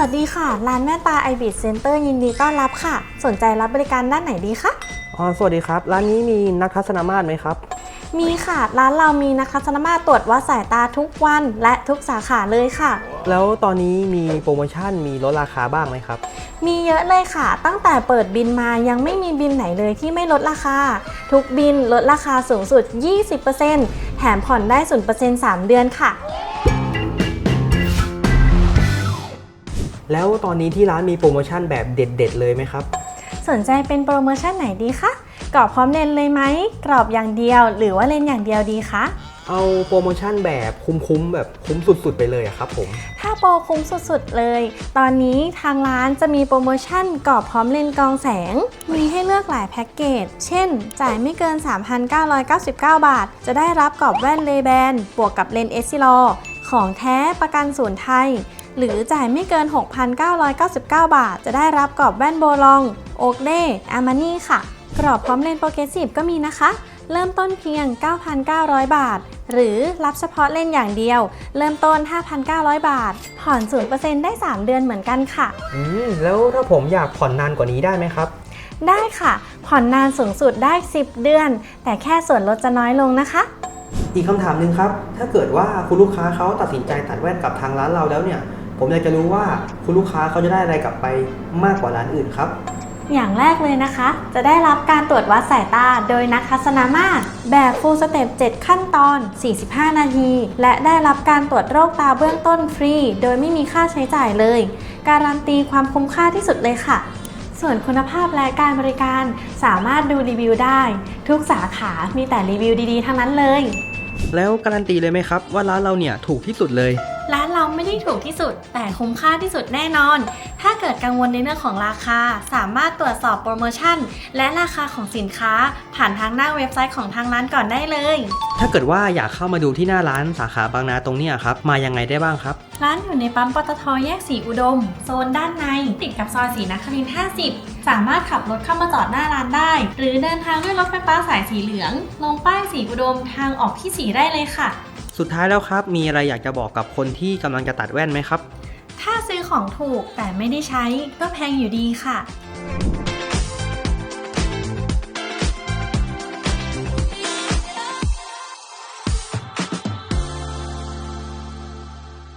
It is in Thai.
วัสดีค่ะ ร้านแม่ตาไอบิดเซ็นเตอร์ยินดีต้อนรับค่ะ สนใจรับบริการด้านไหนดีคะอ๋อสวัสดีครับ ร้านนี้มีนักทัศนมาตรไหมครับ มีค่ะ ร้านเรามีนักทัศนมาตรตรวจวัดสายตาทุกวันและทุกสาขาเลยค่ะ แล้วตอนนี้มีโปรโมชั่นมีลดราคาบ้างไหมครับ มีเยอะเลยค่ะ ตั้งแต่เปิดบินมายังไม่มีบินไหนเลยที่ไม่ลดราคา ทุกบินลดราคาสูงสุด 20%แถมผ่อนได้ 0% 3 เดือนค่ะ แล้วตอนนี้ที่ร้านมีโปรโมชั่นแบบเด็ด ๆ เลยไหมครับ สนใจเป็นโปรโมชั่นไหนดีคะกรอบพร้อมเลนเลยไหมกรอบอย่างเดียว หรือว่าเลนอย่างเดียวดีคะเอาโปรโมชั่นแบบคุ้มๆแบบคุ้มสุดๆ ไปเลยอะครับผม ถ้าโปรคุ้มสุดๆเลย ตอนนี้ทางร้านจะมีโปรโมชั่นกรอบพร้อมเลนส์กรองแสง มีให้เลือกหลายแพ็กเกจ เช่น จ่ายไม่เกิน 3,999 บาท จะได้รับกรอบแว่นเลแบนบวกกับเลนส์เอซิลอ ของแท้ประกันศูนย์ไทย หรือจ่ายไม่เกิน 6,999 บาท จะได้รับกรอบแว่นโบลอง โอกเล่อามานี่ค่ะ กรอบพร้อมเลนส์โปรเกรสซีฟก็มีนะคะ เริ่มต้นเพียง 9,900 บาท หรือรับเฉพาะเลนส์อย่างเดียว เริ่มต้น 5,900 บาท ผ่อน 0%ได้ 3 เดือนเหมือนกันค่ะ อืมแล้วถ้าผมอยากผ่อนนานกว่านี้ได้ไหมครับ ได้ค่ะ ผ่อนนานสูงสุดได้ 10 เดือน แต่แค่ส่วนลดจะน้อยลงนะคะ อีกคำถามหนึ่งครับ ถ้าเกิดว่าคุณลูกค้าเขาตัดสินใจตัดแว่นกับทางร้านเราแล้วเนี่ย ผมอยากจะรู้ว่าคุณลูกค้าเขาจะได้อะไรกลับไปมากกว่าร้านอื่นครับ อย่างแรกเลยนะคะ จะได้รับการตรวจวัดสายตาโดยนักทัศนมาตรแบบ full step 7 ขั้นตอน 45 นาที และได้รับการตรวจโรคตาเบื้องต้นฟรี โดยไม่มีค่าใช้จ่ายเลย การันตีความคุ้มค่าที่สุดเลยค่ะส่วนคุณภาพและการบริการสามารถดูรีวิวได้ ทุกสาขามีแต่รีวิวดีๆ ทั้งนั้นเลย แล้วการันตีเลยไหมครับว่าร้านเราเนี่ยถูกที่สุดเลย ไม่ได้ถูกที่สุด แต่คุ้มค่าที่สุดแน่นอน ถ้าเกิดกังวลในเรื่องของราคา สามารถตรวจสอบโปรโมชั่น และราคาของสินค้า ผ่านทางหน้าเว็บไซต์ของทางร้านก่อนได้เลย ถ้าเกิดว่าอยากเข้ามาดูที่หน้าร้านสาขาบางนาตรงเนี้ยครับ มายังไงได้บ้างครับ ร้านอยู่ในปั๊มปตทแยกสีอุดม โซนด้านใน ติดกับซอยสีนครินทร์50 สามารถขับรถเข้ามาจอดหน้าร้านได้ หรือเดินทางด้วยรถไฟฟ้าสายสีเหลือง ลงป้ายสีอุดมทางออกที่สีได้เลยค่ะ สุดท้ายแล้วครับ มีอะไรอยากจะบอกกับคนที่กำลังจะตัดแว่นไหมครับ ถ้าซื้อของถูกแต่ไม่ได้ใช้ก็แพงอยู่ดีค่ะ